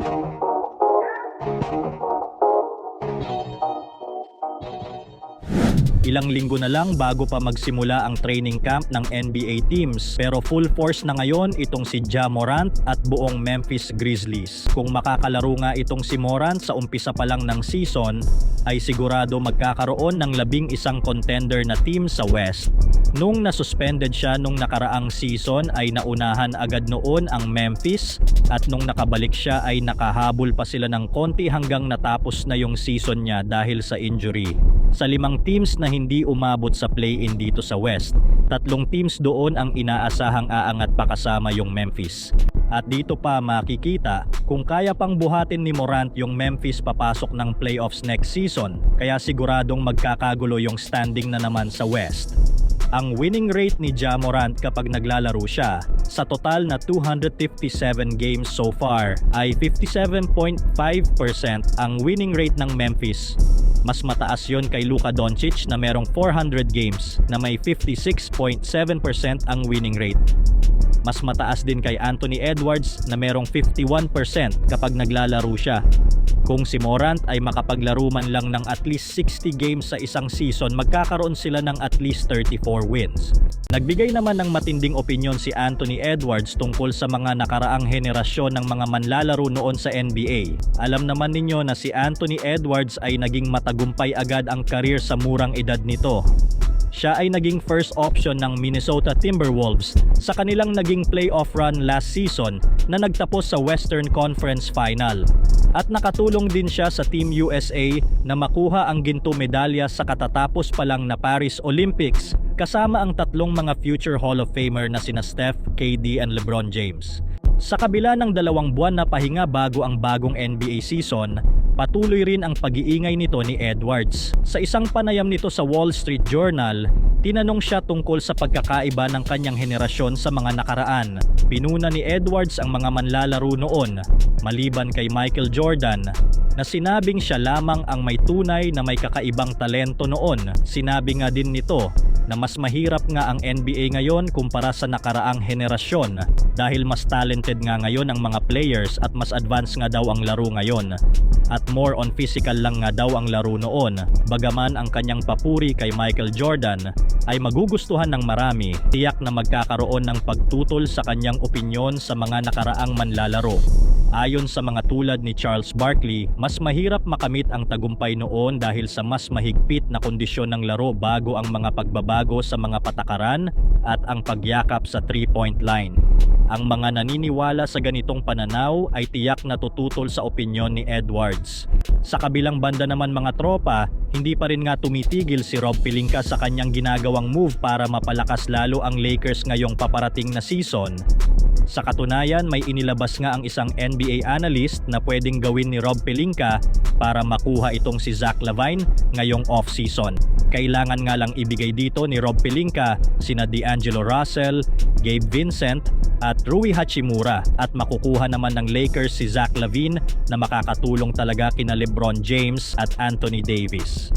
Música Ilang linggo na lang bago pa magsimula ang training camp ng NBA teams pero full force na ngayon itong si Ja Morant at buong Memphis Grizzlies. Kung makakalaro nga itong si Morant sa umpisa pa lang ng season ay sigurado magkakaroon ng labing isang contender na team sa West. Nung nasuspended siya nung nakaraang season ay naunahan agad noon ang Memphis at nung nakabalik siya ay nakahabol pa sila ng konti hanggang natapos na yung season niya dahil sa injury. Sa limang teams na hindi umabot sa play-in dito sa West, tatlong teams doon ang inaasahang aangat pa kasama yung Memphis. At dito pa makikita kung kaya pang buhatin ni Morant yung Memphis papasok ng playoffs next season, kaya siguradong magkakagulo yung standing na naman sa West. Ang winning rate ni Ja Morant kapag naglalaro siya sa total na 257 games so far ay 57.5% ang winning rate ng Memphis. Mas mataas yon kay Luka Doncic na merong 400 games na may 56.7% ang winning rate. Mas mataas din kay Anthony Edwards na merong 51% kapag naglalaro siya. Kung si Morant ay makapaglaro man lang ng at least 60 games sa isang season, magkakaroon sila ng at least 34 wins. Nagbigay naman ng matinding opinyon si Anthony Edwards tungkol sa mga nakaraang henerasyon ng mga manlalaro noon sa NBA. Alam naman ninyo na si Anthony Edwards ay naging matagumpay agad ang career sa murang edad nito. Siya ay naging first option ng Minnesota Timberwolves sa kanilang naging playoff run last season na nagtapos sa Western Conference Final. At nakatulong din siya sa Team USA na makuha ang ginto medalya sa katatapos pa lang na Paris Olympics kasama ang tatlong mga future Hall of Famer na sina Steph, KD and LeBron James. Sa kabila ng dalawang buwan na pahinga bago ang bagong NBA season, patuloy rin ang pag-iingay nito ni Edwards. Sa isang panayam nito sa Wall Street Journal, tinanong siya tungkol sa pagkakaiba ng kanyang henerasyon sa mga nakaraan. Pinuna ni Edwards ang mga manlalaro noon, maliban kay Michael Jordan, na sinabing siya lamang ang may tunay na may kakaibang talento noon. Sinabi nga din nito na mas mahirap nga ang NBA ngayon kumpara sa nakaraang henerasyon dahil mas talented nga ngayon ang mga players at mas advanced nga daw ang laro ngayon at more on physical lang nga daw ang laro noon. Bagaman ang kanyang papuri kay Michael Jordan ay magugustuhan ng marami, tiyak na magkakaroon ng pagtutol sa kanyang opinyon sa mga nakaraang manlalaro. Ayon sa mga tulad ni Charles Barkley, mas mahirap makamit ang tagumpay noon dahil sa mas mahigpit na kondisyon ng laro bago ang mga pagbabago sa mga patakaran at ang pagyakap sa three-point line. Ang mga naniniwala sa ganitong pananaw ay tiyak na tututol sa opinyon ni Edwards. Sa kabilang banda naman mga tropa, hindi pa rin nga tumitigil si Rob Pelinka sa kanyang ginagawang move para mapalakas lalo ang Lakers ngayong paparating na season. Sa katunayan, may inilabas nga ang isang NBA analyst na pwedeng gawin ni Rob Pelinka para makuha itong si Zach Lavine ngayong off-season. Kailangan nga lang ibigay dito ni Rob Pelinka sina D'Angelo Russell, Gabe Vincent at Rui Hachimura at makukuha naman ng Lakers si Zach Lavine na makakatulong talaga kina LeBron James at Anthony Davis.